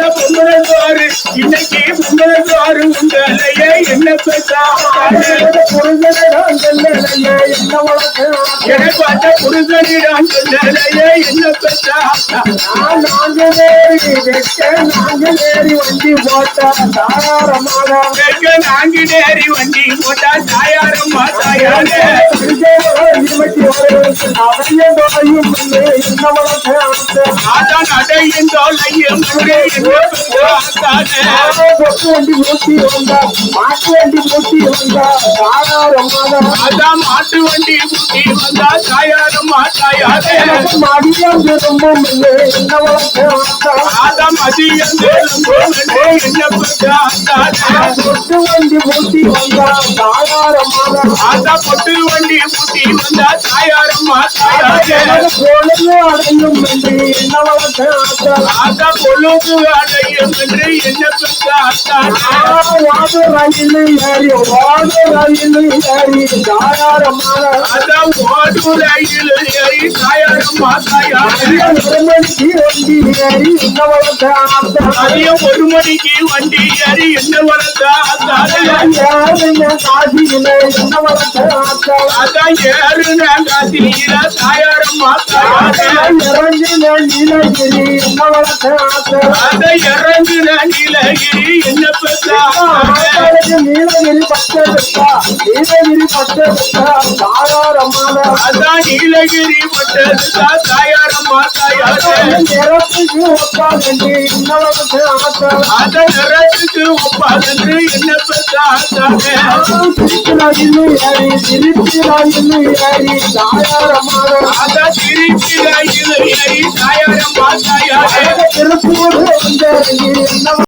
பார்த்தா பொங்கல் இன்னைக்கு பொங்கல் உங்களையே என்ன பெற்றா என்னை பார்த்த புருஷனிடம் சொல்லலையே என்ன பெற்றா கேட்க நான்கு நேரி வண்டி போட்டா தாயாரம்மா தாயாரே. ஆதான் அடையும் தோலையும் முறை என்ன பெற்றா தானே அதான் மாட்டு வண்டி முட்டி வந்தா தாயாரம்மா தாயாரே ஆதாம் அதிகம் என்ன பெற்றா தானே வண்டி பூட்டி வந்தா தாயாரமாக பொட்டு வண்டி முட்டி வந்தா தாயாரம்மா தாயாரே பொழுது அடையும் என்று என்ன வளர்த்த ஆதா பொழுது அடையும் என்று என்ன பெற்றா தானே வாடு ரயில் ஏறி ரயில் ஏறி அதான் ஒரு மணிக்கு வண்டி ஏறி என்ன வளர்த்தா அதான் ஏறுன காசியில தாயாரம்மா தாயாரே இறங்கின நீலகிரி என்ன வளர்த்த நீலகிரி என்ன பெற்றா தானே நீலகிரி அதான் நீலகிரி பட்டதுக்கா தாயாரம்மா தாயாரே. நிறத்துக்கு ஒப்பாகண்டி இன்னவருக்கு ஆத்தா அத நிறத்துக்கு ஒப்பாதன்று என்ன பெற்றா தானே திருச்சிராயின்னு ஏறி திருச்சிராயின்னு ஏறி தாயாரமான அதான் திருச்சி ரயில் ஏறி தாயாரம்மா தாயாரே. திருப்பூர் வந்து என்ன